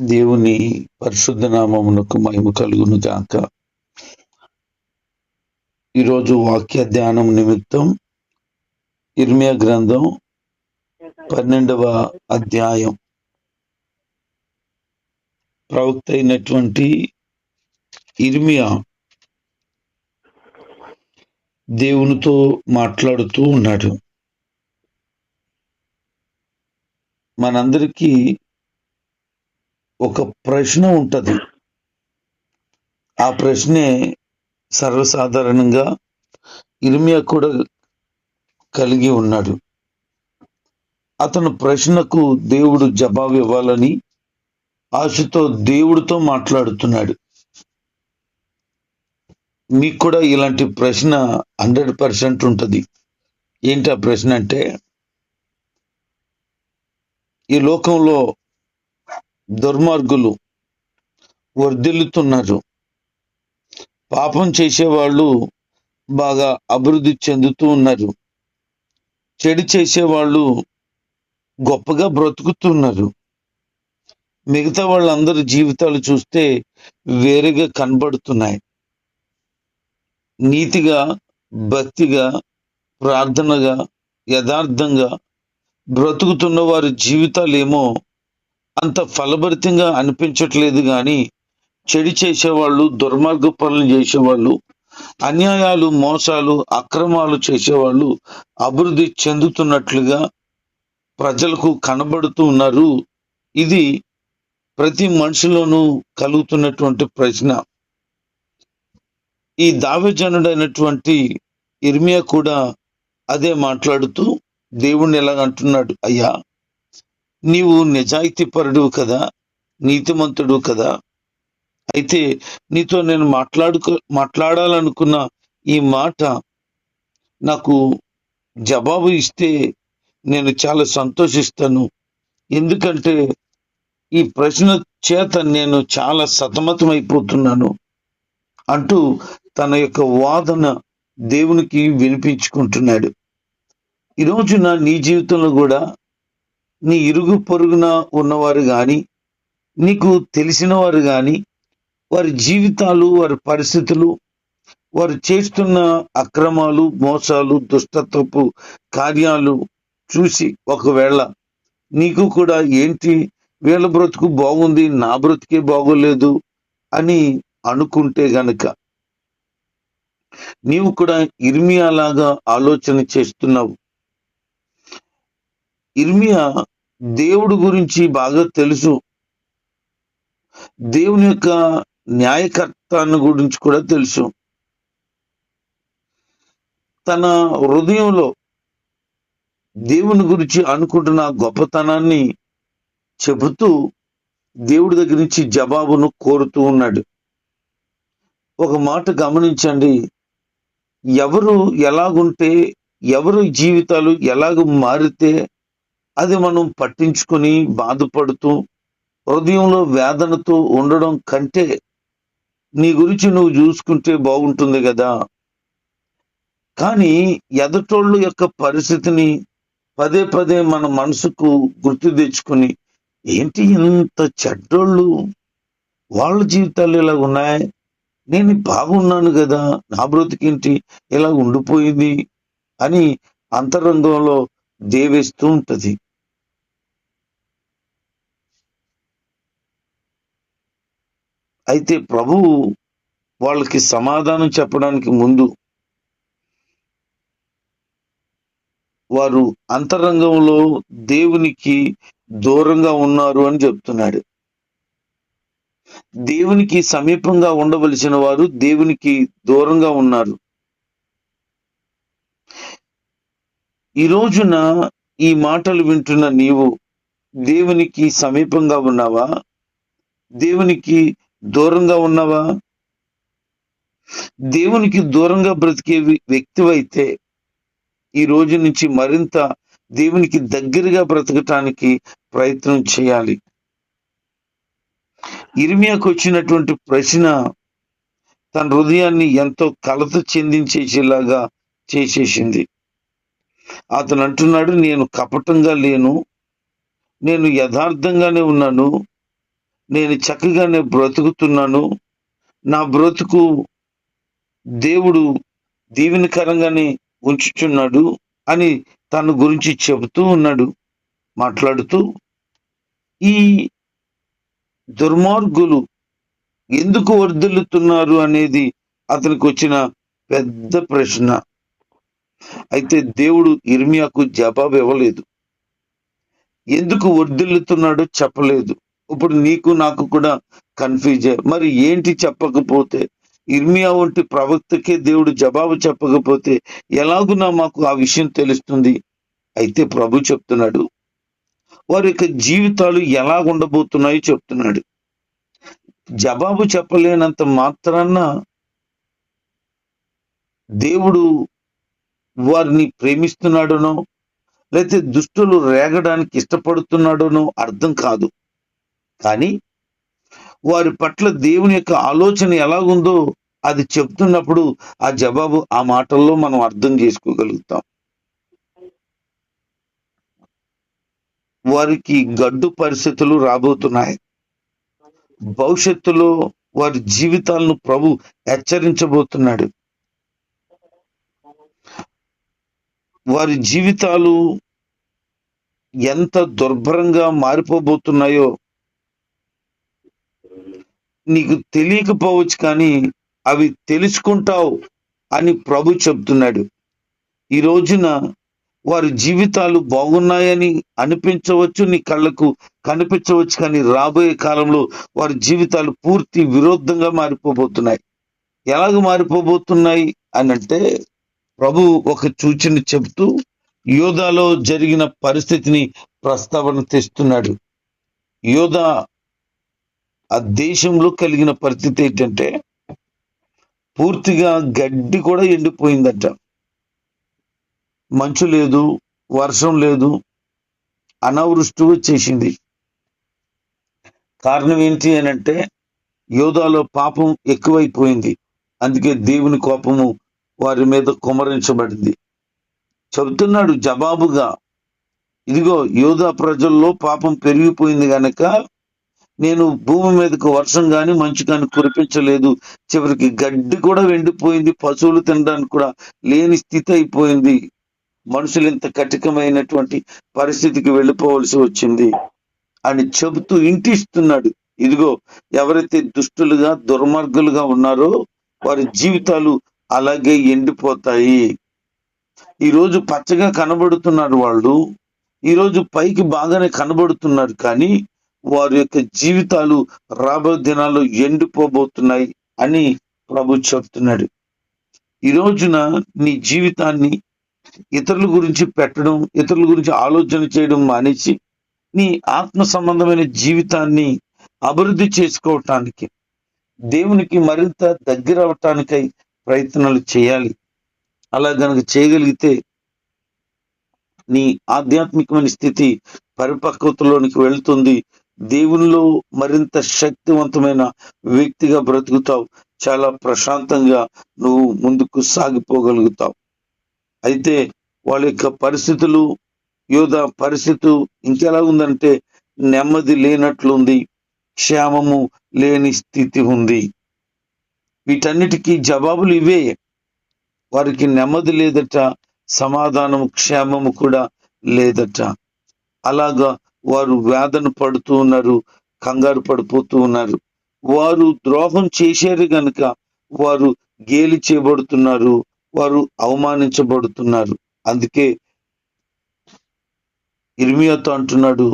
దేవుని పరిశుద్ధ నామమునకు మహిమ కలుగును గాక. ఈరోజు వాక్య ధ్యానం నిమిత్తం ఇర్మియా గ్రంథం పన్నెండవ అధ్యాయం. ప్రవక్త అయినటువంటి ఇర్మియా దేవునితో మాట్లాడుతూ ఉన్నాడు. మనందరికీ ఒక ప్రశ్న ఉంటుంది. ఆ ప్రశ్నే సర్వసాధారణంగా ఇర్మియా కూడా కలిగి ఉన్నాడు. అతను ప్రశ్నకు దేవుడు జవాబు ఇవ్వాలని ఆశతో దేవుడితో మాట్లాడుతున్నాడు. మీకు కూడా ఇలాంటి ప్రశ్న హండ్రెడ్ పర్సెంట్ ఉంటుంది. ఏంటి ఆ ప్రశ్న అంటే ఈ లోకంలో దుర్మార్గులు వర్ధిల్లుతున్నారు. పాపం చేసేవాళ్ళు బాగా అభివృద్ధి చెందుతూ ఉన్నారు. చెడు చేసేవాళ్ళు గొప్పగా బ్రతుకుతున్నారు. మిగతా వాళ్ళందరి జీవితాలు చూస్తే వేరేగా కనబడుతున్నాయి. నీతిగా భక్తిగా ప్రార్థనగా యథార్థంగా బ్రతుకుతున్న వారి జీవితాలు ఏమో అంత ఫలభరితంగా అనిపించట్లేదు కానీ చెడు చేసేవాళ్ళు దుర్మార్గ పనులు చేసేవాళ్ళు అన్యాయాలు మోసాలు అక్రమాలు చేసేవాళ్ళు అభివృద్ధి చెందుతున్నట్లుగా ప్రజలకు కనబడుతూ ఉన్నారు. ఇది ప్రతి మనిషిలోనూ కలుగుతున్నటువంటి ప్రశ్న. ఈ దావజనుడైనటువంటి ఇర్మియా కూడా అదే మాట్లాడుతూ దేవుణ్ణి ఎలాగంటున్నాడు అయ్యా నీవు నిజాయితీపరుడు కదా నీతిమంతుడు కదా. అయితే నీతో నేను మాట్లాడుకో మాట్లాడాలనుకున్న ఈ మాట నాకు జవాబు ఇస్తే నేను చాలా సంతోషిస్తాను. ఎందుకంటే ఈ ప్రశ్న చేత నేను చాలా సతమతమైపోతున్నాను అంటూ తన యొక్క వాదన దేవునికి వినిపించుకుంటున్నాడు. ఈ రోజున నీ జీవితంలో కూడా నీ ఇరుగు పొరుగున ఉన్నవారు కానీ నీకు తెలిసిన వారు కానీ వారి జీవితాలు వారి పరిస్థితులు వారు చేస్తున్న అక్రమాలు మోసాలు దుష్టత్వపు కార్యాలు చూసి ఒకవేళ నీకు కూడా ఏంటి వీళ్ళ బ్రతుకు బాగుంది నా బ్రతుకే బాగోలేదు అని అనుకుంటే గనక నీవు కూడా ఇర్మియా లాగా ఆలోచన చేస్తున్నావు. ఇర్మియా దేవుడు గురించి బాగా తెలుసు. దేవుని యొక్క న్యాయకర్తాన్ని గురించి కూడా తెలుసు. తన హృదయంలో దేవుని గురించి అనుకుంటున్న గొప్పతనాన్ని చెబుతూ దేవుడి దగ్గర నుంచి జవాబును కోరుతూ ఉన్నాడు. ఒక మాట గమనించండి. ఎవరు ఎలాగుంటే ఎవరు జీవితాలు ఎలాగ మారితే అది మనం పట్టించుకొని బాధపడుతూ హృదయంలో వేదనతో ఉండడం కంటే నీ గురించి నువ్వు చూసుకుంటే బాగుంటుంది కదా. కానీ ఎదటోళ్ళు యొక్క పరిస్థితిని పదే పదే మన మనసుకు గుర్తు తెచ్చుకొని ఏంటి ఇంత చెడ్డోళ్ళు? వాళ్ళ జీవితాలు ఇలా ఉన్నాయి. నేను బాగున్నాను కదా. నా బ్రతికేంటి? ఇలా ఉండిపోయింది అని అంతరంగంలో దేవేస్తూ ఉంటుంది. అయితే ప్రభువు వాళ్ళకి సమాధానం చెప్పడానికి ముందు వారు అంతరంగంలో దేవునికి దూరంగా ఉన్నారు అని చెప్తున్నాడు. దేవునికి సమీపంగా ఉండవలసిన వారు దేవునికి దూరంగా ఉన్నారు. ఈ రోజున ఈ మాటలు వింటున్న నీవు దేవునికి సమీపంగా ఉన్నావా? దేవునికి దూరంగా ఉన్నావా? దేవునికి దూరంగా బ్రతికే వ్యక్తివైతే ఈ రోజు నుంచి మరింత దేవునికి దగ్గరగా బ్రతకటానికి ప్రయత్నం చేయాలి. ఇర్మియాకు వచ్చినటువంటి ప్రశ్న తన హృదయాన్ని ఎంతో కలత చెందించేసేలాగా చేసేసింది. అతను అంటున్నాడు నేను కపటంగా లేను. నేను యథార్థంగానే ఉన్నాను. నేను చక్కగానే బ్రతుకుతున్నాను. నా బ్రతుకు దేవుడు దీవెనకరంగానే ఉంచుచున్నాడు అని తన గురించి చెబుతూ ఉన్నాడు మాట్లాడుతూ ఈ దుర్మార్గులు ఎందుకు వర్ధిల్లుతున్నారు అనేది అతనికి వచ్చిన పెద్ద ప్రశ్న. అయితే దేవుడు ఇర్మియాకు జవాబు ఇవ్వలేదు. ఎందుకు వర్ధిల్లుతున్నాడో చెప్పలేదు. ఇప్పుడు నీకు నాకు కూడా కన్ఫ్యూజ్ మరి ఏంటి చెప్పకపోతే? ఇర్మియా వంటి ప్రవక్తకే దేవుడు జవాబు చెప్పకపోతే ఎలాగునా మాకు ఆ విషయం తెలుస్తుంది? అయితే ప్రభు చెప్తున్నాడు వారి యొక్క జీవితాలు ఎలా ఉండబోతున్నాయో చెప్తున్నాడు. జవాబు చెప్పలేనంత మాత్రాన దేవుడు వారిని ప్రేమిస్తున్నాడనో లేకపోతే దుష్టులు రేగడానికి ఇష్టపడుతున్నాడనో అర్థం కాదు. కానీ వారి పట్ల దేవుని యొక్క ఆలోచన ఎలాగుందో అది చెప్తున్నప్పుడు ఆ జవాబు ఆ మాటల్లో మనం అర్థం చేసుకోగలుగుతాం. వారికి గడ్డు పరిస్థితులు రాబోతున్నాయి. భవిష్యత్తులో వారి జీవితాలను ప్రభు హెచ్చరించబోతున్నాడు. వారి జీవితాలు ఎంత దుర్భరంగా మారిపోబోతున్నాయో నీకు తెలియకపోవచ్చు కానీ అవి తెలుసుకుంటావు అని ప్రభు చెప్తున్నాడు. ఈ రోజున వారి జీవితాలు బాగున్నాయని అనిపించవచ్చు నీ కళ్ళకు కనిపించవచ్చు కానీ రాబోయే కాలంలో వారి జీవితాలు పూర్తి విరుద్ధంగా మారిపోబోతున్నాయి. ఎలాగ మారిపోబోతున్నాయి అని అంటే ప్రభు ఒక సూచన చెబుతూ యోధాలో జరిగిన పరిస్థితిని ప్రస్తావన తెస్తున్నాడు. యోధా ఆ దేశంలో కలిగిన పరిస్థితి ఏంటంటే పూర్తిగా గడ్డి కూడా ఎండిపోయిందట. మంచు లేదు వర్షం లేదు అనావృష్టి వచ్చేసింది. కారణం ఏంటి అని అంటే యోధాలో పాపం ఎక్కువైపోయింది. అందుకే దేవుని కోపము వారి మీద కుమరించబడింది చెబుతున్నాడు జవాబుగా ఇదిగో యోధా ప్రజల్లో పాపం పెరిగిపోయింది కనుక నేను భూమి మీదకు వర్షం కానీ మంచు కానీ కురిపించలేదు. చివరికి గడ్డి కూడా వెండిపోయింది పశువులు తినడానికి కూడా లేని స్థితి అయిపోయింది. మనుషులు ఇంత కఠికమైనటువంటి పరిస్థితికి వెళ్ళిపోవలసి వచ్చింది అని చెబుతూ ఇంటిస్తున్నాడు. ఇదిగో ఎవరైతే దుష్టులుగా దుర్మార్గులుగా ఉన్నారో వారి జీవితాలు అలాగే ఎండిపోతాయి. ఈరోజు పచ్చగా కనబడుతున్నారు వాళ్ళు. ఈరోజు పైకి బాగానే కనబడుతున్నారు కానీ వారి యొక్క జీవితాలు రాబో దినాల్లో ఎండిపోబోతున్నాయి అని ప్రభు చెప్తున్నాడు. ఈ రోజున నీ జీవితాన్ని ఇతరుల గురించి పెట్టడం ఇతరుల గురించి ఆలోచన చేయడం మానేసి నీ ఆత్మ సంబంధమైన జీవితాన్ని అభివృద్ధి చేసుకోవటానికి దేవునికి మరింత దగ్గర అవటానికై ప్రయత్నాలు చేయాలి. అలా గనక చేయగలిగితే నీ ఆధ్యాత్మికమైన స్థితి పరిపక్వతలోనికి వెళ్తుంది దేవునిలో మరింత శక్తివంతమైన వ్యక్తిగా బ్రతుకుతావు. చాలా ప్రశాంతంగా నువ్వు ముందుకు సాగిపోగలుగుతావు. అయితే వాళ్ళ యొక్క పరిస్థితులు యోధ పరిస్థితి ఇంకెలా ఉందంటే నెమ్మది లేనట్లుంది. క్షేమము లేని స్థితి ఉంది. వీటన్నిటికీ జవాబులు ఇవే. వారికి నెమ్మది లేదట సమాధానము క్షేమము కూడా లేదట. అలాగా వారు వేదన పడుతూ ఉన్నారు కంగారు పడిపోతూ ఉన్నారు. వారు ద్రోహం చేశారు గనుక వారు గేలి చేయబడుతున్నారు వారు అవమానించబడుతున్నారు. అందుకే ఇర్మియాతో అంటున్నాడు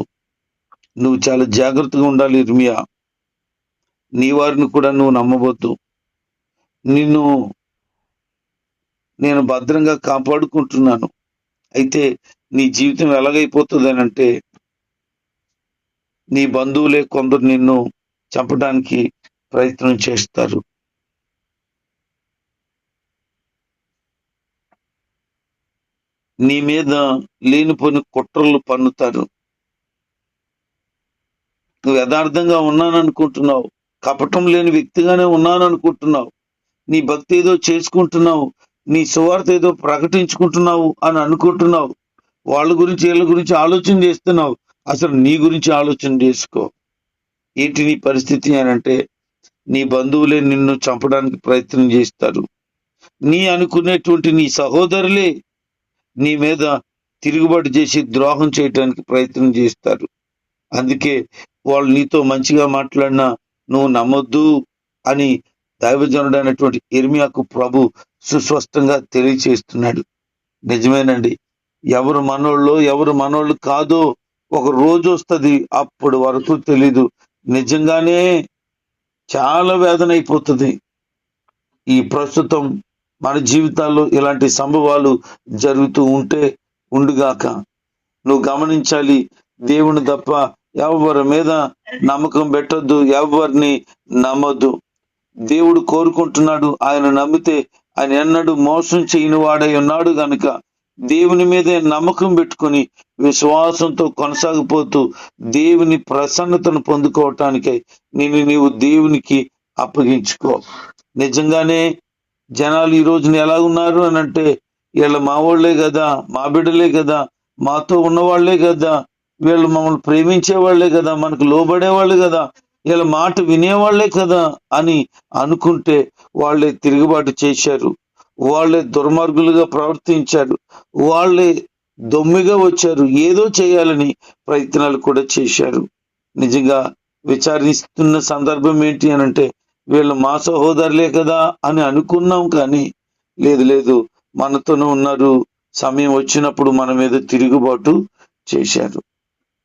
నువ్వు చాలా జాగ్రత్తగా ఉండాలి ఇర్మియా. నీ వారిని కూడా నువ్వు నమ్మవద్దు. నిన్ను నేను భద్రంగా కాపాడుకుంటున్నాను. అయితే నీ జీవితం ఎలాగైపోతుంది అని అంటే నీ బంధువులే కొందరు నిన్ను చంపడానికి ప్రయత్నం చేస్తారు. నీ మీద లేనిపోని కుట్రలు పన్నుతారు. నువ్వు యథార్థంగా ఉన్నాననుకుంటున్నావు. కపటం లేని వ్యక్తిగానే ఉన్నాననుకుంటున్నావు. నీ భక్తి ఏదో చేసుకుంటున్నావు. నీ సువార్త ఏదో ప్రకటించుకుంటున్నావు అని అనుకుంటున్నావు. వాళ్ళ గురించి వీళ్ళ గురించి ఆలోచన చేస్తున్నావు. అసలు నీ గురించి ఆలోచన చేసుకో. ఏంటి నీ పరిస్థితి అని అంటే నీ బంధువులే నిన్ను చంపడానికి ప్రయత్నం చేస్తారు. నీ అనుకునేటువంటి నీ సహోదరులే నీ మీద తిరుగుబాటు చేసి ద్రోహం చేయడానికి ప్రయత్నం చేస్తారు. అందుకే వాళ్ళు నీతో మంచిగా మాట్లాడినా నువ్వు నమ్మొద్దు అని దైవజనుడు అయినటువంటి ఇర్మియాకు ప్రభు సుస్పష్టంగా తెలియచేస్తున్నాడు. నిజమేనండి. ఎవరు మనోళ్ళు ఎవరు మనోళ్ళు కాదో ఒక రోజు వస్తుంది అప్పటి వరకు తెలీదు. నిజంగానే చాలా వేదన అయిపోతుంది. ఈ ప్రస్తుతం మన జీవితాల్లో ఇలాంటి సంభవాలు జరుగుతూ ఉంటే ఉండుగాక. నువ్వు గమనించాలి దేవుని తప్ప ఎవరి మీద నమ్మకం పెట్టొద్దు ఎవరిని నమ్మొద్దు. దేవుడు కోరుకుంటున్నాడు ఆయన నమ్మితే ఆయన ఎన్నడూ మోసం చేయని వాడై ఉన్నాడు గనుక. దేవుని మీదే నమ్మకం పెట్టుకొని విశ్వాసంతో కొనసాగిపోతూ దేవుని ప్రసన్నతను పొందుకోవటానికై నేను నీవు దేవునికి అప్పగించుకో. నిజంగానే జనాలు ఈ రోజున ఎలా ఉన్నారు అని అంటే వీళ్ళ మా వాళ్ళే కదా మా బిడ్డలే కదా మాతో ఉన్నవాళ్ళే కదా వీళ్ళు మమ్మల్ని ప్రేమించే వాళ్ళే కదా మనకు లోబడే వాళ్ళు కదా వీళ్ళ మాట వినేవాళ్ళే కదా అని అనుకుంటే వాళ్ళే తిరుగుబాటు చేశారు. వాళ్ళే దుర్మార్గులుగా ప్రవర్తించారు. వాళ్ళే దొమ్మిగా వచ్చారు. ఏదో చేయాలని ప్రయత్నాలు కూడా చేశారు. నిజంగా విచారిస్తున్న సందర్భం ఏంటి అని అంటే వీళ్ళు మా సహోదరులే కదా అని అనుకున్నాం కానీ లేదు లేదు మనతోనే ఉన్నారు. సమయం వచ్చినప్పుడు మన మీద తిరుగుబాటు చేశారు.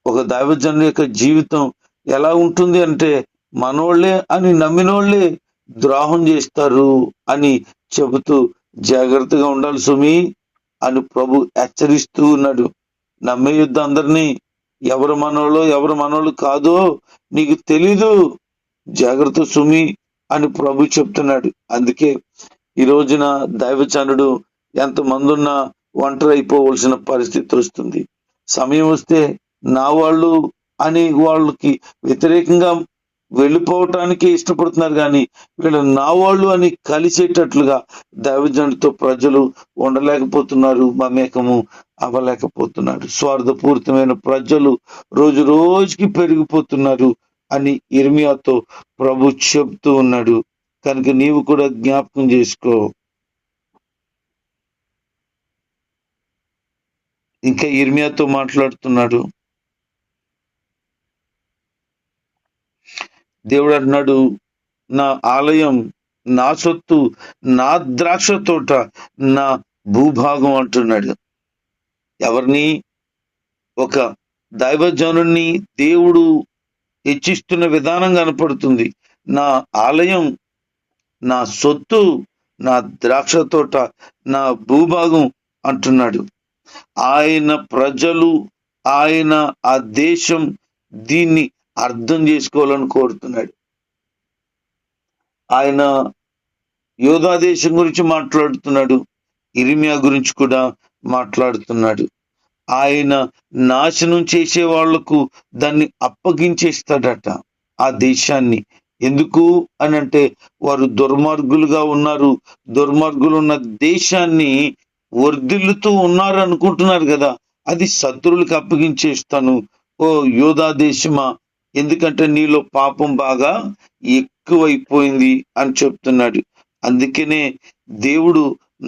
ఒక దైవజను యొక్క జీవితం ఎలా ఉంటుంది అంటే మనోళ్ళే అని నమ్మినోళ్ళే ద్రోహం చేస్తారు అని చెబుతూ జాగ్రత్తగా ఉండాలి సుమి అని ప్రభు హెచ్చరిస్తూ ఉన్నాడు. నమ్మే అందరినీ ఎవరు మనోళ్ళు ఎవరు మనోళ్ళు కాదో నీకు తెలీదు. జాగ్రత్త సుమి అని ప్రభు చెప్తున్నాడు. అందుకే ఈ రోజున దైవచనుడు ఎంతమంది ఉన్నా ఒంటరి అయిపోవలసిన పరిస్థితి వస్తుంది. సమయం వస్తే నా వాళ్ళు అని వాళ్ళకి వ్యతిరేకంగా వెళ్ళిపోవటానికి ఇష్టపడుతున్నారు కానీ వీళ్ళు నా వాళ్ళు అని కలిసేటట్లుగా దైవజనుడితో ప్రజలు ఉండలేకపోతున్నారు మమేకము అవ్వలేకపోతున్నారు. స్వార్థపూరితమైన ప్రజలు రోజు రోజుకి పెరిగిపోతున్నారు అని ఇర్మియాతో ప్రభు చెప్తూ ఉన్నాడు. కనుక నీవు కూడా జ్ఞాపకం చేసుకో. ఇంకా ఇర్మియాతో మాట్లాడుతున్నాడు. దేవుడు అన్నాడు నా ఆలయం నా సొత్తు నా ద్రాక్ష తోట నా భూభాగం అంటున్నాడు. ఎవరిని? ఒక దైవజనుణ్ణి దేవుడు హెచ్చిస్తున్న విధానం కనపడుతుంది. నా ఆలయం నా సొత్తు నా ద్రాక్ష తోట నా భూభాగం అంటున్నాడు. ఆయన ప్రజలు ఆయన ఆ దేశం దీన్ని అర్థం చేసుకోవాలని కోరుతున్నాడు. ఆయన యోధా దేశం గురించి మాట్లాడుతున్నాడు. ఇరిమియా గురించి కూడా మాట్లాడుతున్నాడు. ఆయన నాశనం చేసే వాళ్ళకు దాన్ని అప్పగించేస్తాడట ఆ దేశాన్ని. ఎందుకు అని అంటే వారు దుర్మార్గులుగా ఉన్నారు. దుర్మార్గులు ఉన్న దేశాన్ని వర్ధిల్లుతూ ఉన్నారు అనుకుంటున్నారు కదా. అది శత్రువులకు అప్పగించేస్తాను. ఓ యోధా దేశమా? ఎందుకంటే నీలో పాపం బాగా ఎక్కువైపోయింది అని చెప్తున్నాడు. అందుకనే దేవుడు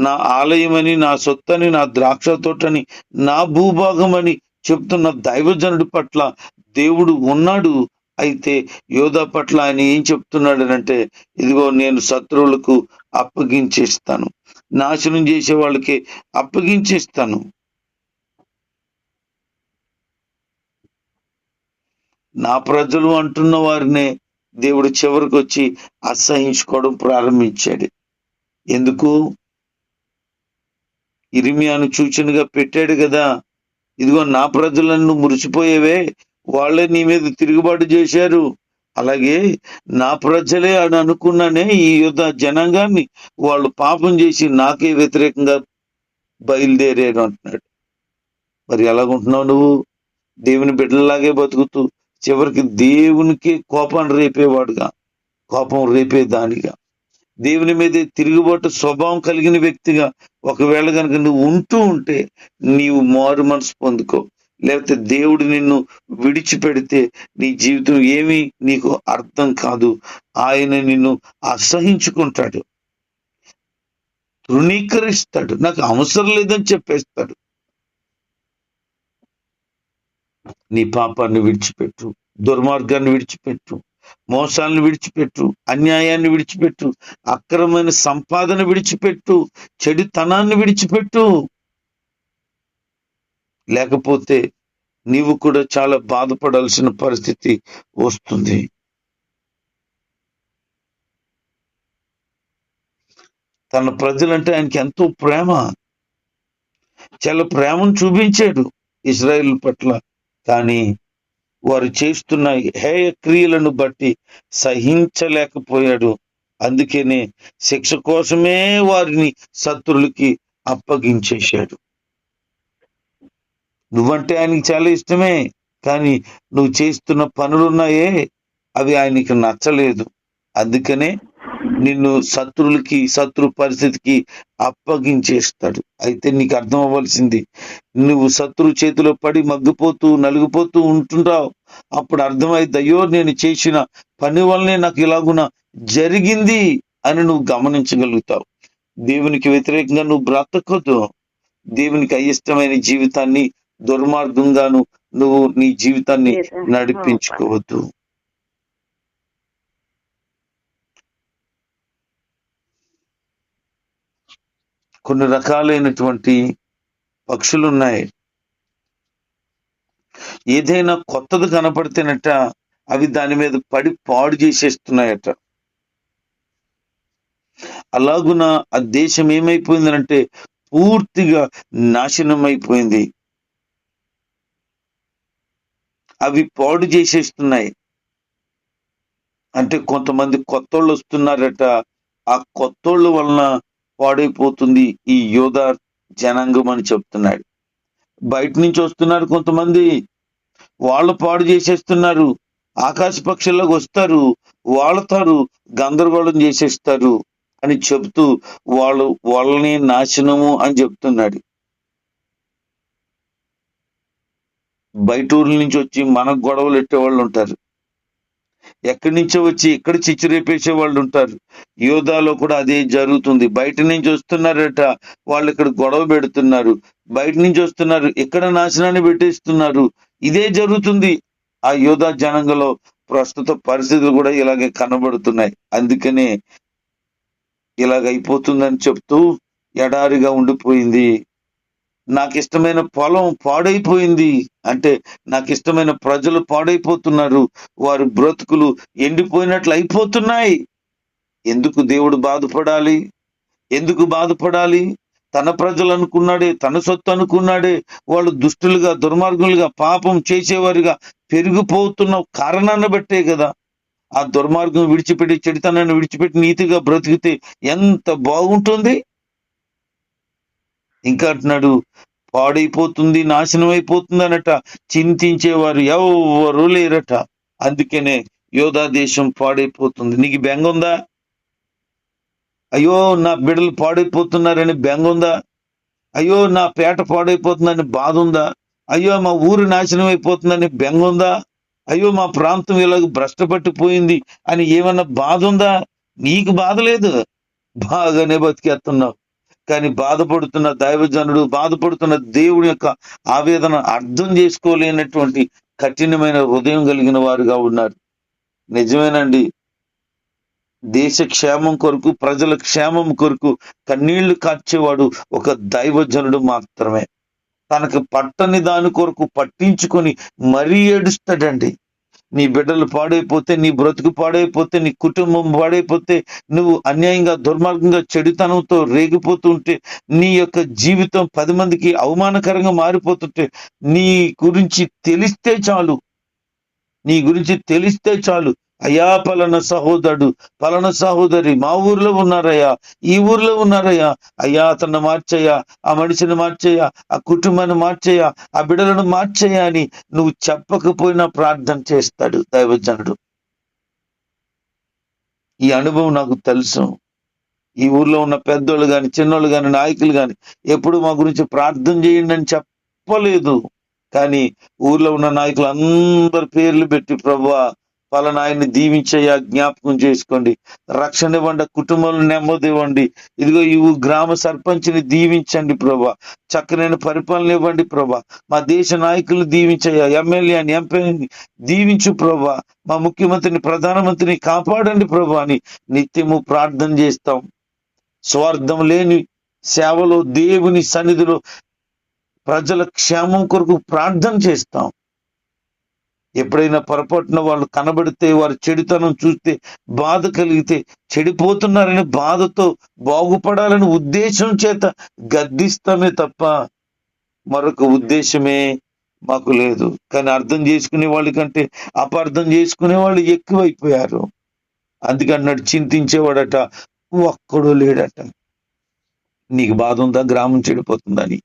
నా ఆలయమని నా సొత్తని నా ద్రాక్ష తోటని నా భూభాగం అని చెప్తున్న దైవజనుడి పట్ల దేవుడు ఉన్నాడు. అయితే యోధా పట్ల ఆయన ఏం చెప్తున్నాడు అంటే ఇదిగో నేను శత్రువులకు అప్పగించేస్తాను. నాశనం చేసే వాళ్ళకి అప్పగించేస్తాను. నా ప్రజలు అంటున్న వారినే దేవుడు చివరికి వచ్చి అసహించుకోవడం ప్రారంభించాడు. ఎందుకు? ఇరిమియాను సూచనగా పెట్టాడు కదా ఇదిగో నా ప్రజలను మురిసిపోయేవే వాళ్ళే నీ మీద తిరుగుబాటు చేశారు. అలాగే నా ప్రజలే అని అనుకున్నానే ఈ యుద్ధ జనాంగాన్ని వాళ్ళు పాపం చేసి నాకే వ్యతిరేకంగా బయలుదేరారు అంటున్నాడు. మరి ఎలాగుంటున్నావు నువ్వు? దేవుని బిడ్డలాగే బతుకుతూ చివరికి దేవునికి కోపాన్ని రేపేవాడుగా కోపం రేపే దానిగా. దేవుని మీద తిరుగుబాటు స్వభావం కలిగిన వ్యక్తిగా ఒకవేళ కనుక నువ్వు ఉంటూ ఉంటే నీవు మారు మనసు పొందుకో. లేకపోతే దేవుడు నిన్ను విడిచిపెడితే నీ జీవితం ఏమీ నీకు అర్థం కాదు. ఆయన నిన్ను అసహించుకుంటాడు. తృణీకరిస్తాడు. నాకు అవసరం లేదని చెప్పేస్తాడు. నీ పాపాన్ని విడిచిపెట్టు దుర్మార్గాన్ని విడిచిపెట్టు మోసాలను విడిచిపెట్టు అన్యాయాన్ని విడిచిపెట్టు అక్రమమైన సంపాదన విడిచిపెట్టు చెడుతనాన్ని విడిచిపెట్టు. లేకపోతే నీవు కూడా చాలా బాధపడాల్సిన పరిస్థితి వస్తుంది. తన ప్రజలంటే ఆయనకి ఎంతో ప్రేమ. చాలా ప్రేమను చూపించాడు ఇజ్రాయిల్ పట్ల. కానీ వారు చేస్తున్న హేయ క్రియలను బట్టి సహించలేకపోయాడు. అందుకనే శిక్ష కోసమే వారిని శత్రులకి అప్పగించేశాడు. నువ్వంటే ఆయనకి చాలా ఇష్టమే కానీ నువ్వు చేస్తున్న పనులున్నాయే అవి ఆయనకి నచ్చలేదు. అందుకనే నిన్ను శత్రులకి శత్రు పరిస్థితికి అప్పగించేస్తాడు. అయితే నీకు అర్థం అవ్వాల్సింది నువ్వు శత్రు చేతిలో పడి మగ్గిపోతూ నలిగిపోతూ ఉంటుంటావు అప్పుడు అర్థమైంది అయ్యో నేను చేసిన పని వల్లనే నాకు ఇలాగున జరిగింది అని నువ్వు గమనించగలుగుతావు. దేవునికి వ్యతిరేకంగా నువ్వు బ్రతకొద్దు దేవునికి అయిష్టమైన జీవితాన్ని దుర్మార్గంగాను నువ్వు నీ జీవితాన్ని నడిపించుకోవద్దు. కొన్ని రకాలైనటువంటి పక్షులు ఉన్నాయి ఏదైనా కొత్తది కనపడితేనట అవి దాని మీద పడి పాడు చేసేస్తున్నాయట. అలాగున ఆ దేశం ఏమైపోయిందంటే పూర్తిగా నాశనం అయిపోయింది అవి పాడు చేసేస్తున్నాయి. అంటే కొంతమంది కొత్తోళ్ళు వస్తున్నారట ఆ కొత్తోళ్ళ వలన పాడైపోతుంది ఈ యోధ జనాంగం అని చెప్తున్నాడు. బయట నుంచి వస్తున్నారు కొంతమంది. వాళ్ళు పాడు చేసేస్తున్నారు. ఆకాశ పక్షుల్లోకి వస్తారు. వాళ్ళతారు గందరగోళం చేసేస్తారు అని చెప్తూ వాళ్ళు వాళ్ళని నాశనము అని చెప్తున్నాడు. బయట ఊర్ల నుంచి వచ్చి మనకు గొడవలు ఎట్టే వాళ్ళు ఉంటారు. ఎక్కడి నుంచో వచ్చి ఇక్కడ చిచ్చురేపేసే వాళ్ళు ఉంటారు. యోధాలో కూడా అదే జరుగుతుంది. బయట నుంచి వస్తున్నారట వాళ్ళు ఇక్కడ గొడవ పెడుతున్నారు. బయట నుంచి వస్తున్నారు ఇక్కడ నాశనాన్ని పెట్టేస్తున్నారు. ఇదే జరుగుతుంది. ఆ యోధా జనంగలో ప్రస్తుత పరిస్థితులు కూడా ఇలాగే కనబడుతున్నాయి. అందుకనే ఇలాగ అయిపోతుందని చెప్తూ ఎడారిగా ఉండిపోయింది నాకు ఇష్టమైన పొలం పాడైపోయింది అంటే నాకు ఇష్టమైన ప్రజలు పాడైపోతున్నారు. వారి బ్రతుకులు ఎండిపోయినట్లు అయిపోతున్నాయి. ఎందుకు దేవుడు బాధపడాలి? ఎందుకు బాధపడాలి? తన ప్రజలు అనుకున్నాడే తన సొత్తు అనుకున్నాడే వాళ్ళు దుష్టులుగా దుర్మార్గులుగా పాపం చేసేవారిగా పెరిగిపోతున్న కారణాన్ని బట్టే కదా. ఆ దుర్మార్గం విడిచిపెట్టి చెడితనాన్ని విడిచిపెట్టి నీతిగా బ్రతికితే ఎంత బాగుంటుంది? ఇంకా అంటున్నాడు పాడైపోతుంది నాశనం అయిపోతుంది అనట చింతించేవారు ఎవరు లేరట. అందుకనే యోధా దేశం పాడైపోతుంది. నీకు బెంగ ఉందా? అయ్యో నా బిడ్డలు పాడైపోతున్నారని బెంగ ఉందా? అయ్యో నా పేట పాడైపోతుందని బాధ ఉందా? అయ్యో మా ఊరు నాశనం అయిపోతుందని బెంగ ఉందా? అయ్యో మా ప్రాంతం ఇలాగ భ్రష్టపట్టిపోయింది అని ఏమన్నా బాధ ఉందా? నీకు బాధ లేదు? బాగానే బతికేస్తున్నావు. కానీ బాధపడుతున్న దైవజనుడు బాధపడుతున్న దేవుని యొక్క ఆవేదన అర్థం చేసుకోలేనటువంటి కఠినమైన హృదయం కలిగిన వారుగా ఉన్నారు. నిజమేనండి. దేశ క్షేమం కొరకు ప్రజల క్షేమం కొరకు కన్నీళ్ళు కాచేవాడు ఒక దైవజనుడు మాత్రమే. తనకు పట్టని దాని కొరకు పట్టించుకొని మరీ ఏడుస్తాడండి. నీ బిడ్డలు పాడైపోతే నీ బ్రతుకు పాడైపోతే నీ కుటుంబం పాడైపోతే నువ్వు అన్యాయంగా దుర్మార్గంగా చెడుతనంతో రేగిపోతుంటే నీ యొక్క జీవితం పది మందికి అవమానకరంగా మారిపోతుంటే నీ గురించి తెలిస్తే చాలు. నీ గురించి తెలిస్తే చాలు. అయ్యా పలన సహోదరుడు పలన సహోదరి మా ఊర్లో ఉన్నారయ్యా ఈ ఊర్లో ఉన్నారయ్యా. అయ్యా అతన్ని మార్చయ్యా ఆ మనిషిని మార్చయ్యా ఆ కుటుంబాన్ని మార్చయ్యా ఆ బిడ్డలను మార్చయ్యా అని నువ్వు చెప్పకపోయినా ప్రార్థన చేస్తాడు దైవజనుడు. ఈ అనుభవం నాకు తెలుసు. ఈ ఊర్లో ఉన్న పెద్దోళ్ళు కానీ చిన్నోళ్ళు కానీ నాయకులు కానీ ఎప్పుడు మా గురించి ప్రార్థన చేయండి అని చెప్పలేదు. కానీ ఊర్లో ఉన్న నాయకులు అందరి పేర్లు పెట్టి ప్రభా పలానా ఆయన్ని దీవించయ్యా జ్ఞాపకం చేసుకోండి. రక్షణ ఇవ్వండి కుటుంబంలో నెమ్మది ఇవ్వండి. ఇదిగో ఈ గ్రామ సర్పంచ్ని దీవించండి ప్రభా. చక్కనైన పరిపాలన ఇవ్వండి ప్రభా. మా దేశ నాయకులు దీవించయ్యా. ఎమ్మెల్యే అని ఎంపీని దీవించు ప్రభా. మా ముఖ్యమంత్రిని ప్రధానమంత్రిని కాపాడండి ప్రభా అని నిత్యము ప్రార్థన చేస్తాం. స్వార్థం లేని సేవలో దేవుని సన్నిధిలో ప్రజల క్షేమం కొరకు ప్రార్థన చేస్తాం. ఎప్పుడైనా పొరపాటున వాళ్ళు కనబడితే వారి చెడుతనం చూస్తే బాధ కలిగితే చెడిపోతున్నారని బాధతో బాగుపడాలని ఉద్దేశం చేత గద్దిస్తామే తప్ప మరొక ఉద్దేశమే మాకు లేదు. కానీ అర్థం చేసుకునే వాళ్ళ కంటే అపార్థం చేసుకునే వాళ్ళు ఎక్కువైపోయారు. అందుకన్నాడు చింతించేవాడట ఒక్కడు లేడట. నీకు బాధ ఉందా? గ్రామం చెడిపోతుందని.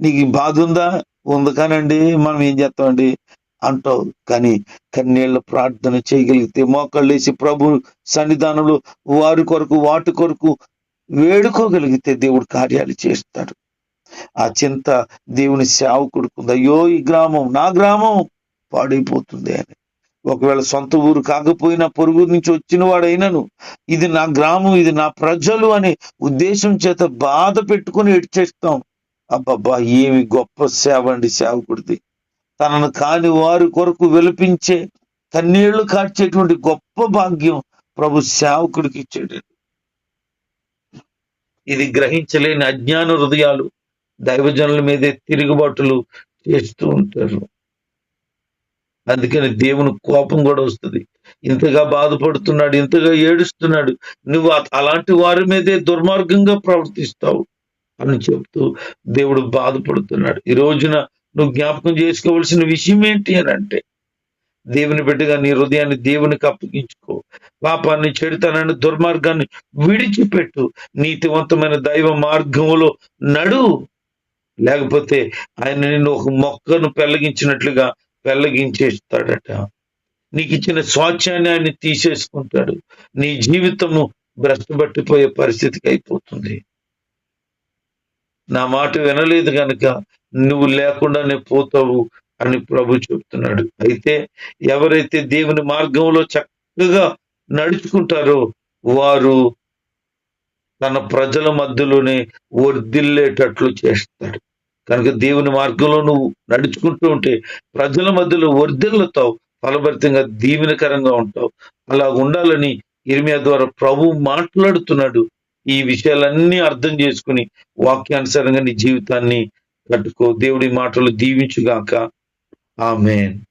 నీకు బాధ ఉందా? ఉంది కానండి మనం ఏం చేస్తామండి? అంటావు. కానీ కన్నీళ్ళ ప్రార్థన చేయగలిగితే మోకాళ్ళేసి ప్రభు సన్నిధానంలో వారి కొరకు వాటి కొరకు వేడుకోగలిగితే దేవుడు కార్యాలు చేస్తాడు. ఆ చింత దేవుని సేవకుడుకుంది అయ్యో ఈ గ్రామం నా గ్రామం పాడైపోతుంది అని. ఒకవేళ సొంత ఊరు కాకపోయినా పొరుగు నుంచి వచ్చిన వాడైనను ఇది నా గ్రామం ఇది నా ప్రజలు అనే ఉద్దేశం చేత బాధ పెట్టుకుని ఎడ్చేస్తాం అబ్బబ్బా ఏమి గొప్ప సేవ అండి సేవకుడిది. తనను కాని వారి కొరకు విలపించే కన్నీళ్ళు కాచేటువంటి గొప్ప భాగ్యం ప్రభు సేవకుడికి ఇచ్చాడు ఇది గ్రహించలేని అజ్ఞాన హృదయాలు దైవజనుల మీదే తిరుగుబాటులు చేస్తూ ఉంటారు. అందుకని దేవుని కోపం కూడా వస్తుంది. ఇంతగా బాధపడుతున్నాడు ఇంతగా ఏడుస్తున్నాడు నువ్వు అలాంటి వారి మీదే దుర్మార్గంగా ప్రవర్తిస్తావు అని చెప్తూ దేవుడు బాధపడుతున్నాడు. ఈ రోజున నువ్వు జ్ఞాపకం చేసుకోవలసిన విషయం ఏంటి అని అంటే దేవుని బిడ్డగా నీ హృదయాన్ని దేవునికి అప్పగించుకో. పాపాన్ని చెడుతానని దుర్మార్గాన్ని విడిచిపెట్టు. నీతివంతమైన దైవ మార్గములో నడు. లేకపోతే ఆయన నిన్ను ఒక మొక్కను పెళ్ళగించినట్లుగా పెళ్ళగించేస్తాడట. నీకు ఇచ్చిన స్వాచ్ఛాన్ని ఆయన తీసేసుకుంటాడు. నీ జీవితము భ్రష్టపట్టిపోయే పరిస్థితికి అయిపోతుంది. నా మాట వినలేదు కనుక నువ్వు లేకుండానే పోతావు అని ప్రభు చెప్తున్నాడు. అయితే ఎవరైతే దేవుని మార్గంలో చక్కగా నడుచుకుంటారో వారు తన ప్రజల మధ్యలోనే వర్దిల్లేటట్లు చేస్తాడు కనుక దేవుని మార్గంలో నువ్వు నడుచుకుంటూ ఉంటే ప్రజల మధ్యలో వర్దిల్లుతావు ఫలభరితంగా దీవెనకరంగా ఉంటావు. అలా ఉండాలని ఇర్మియా ద్వారా ప్రభు మాట్లాడుతున్నాడు. ఈ విషయాలన్నీ అర్థం చేసుకుని వాక్యానుసారంగా నీ జీవితాన్ని కట్టుకో. దేవుడి మాటలు దీవించుగాక. ఆమెన్.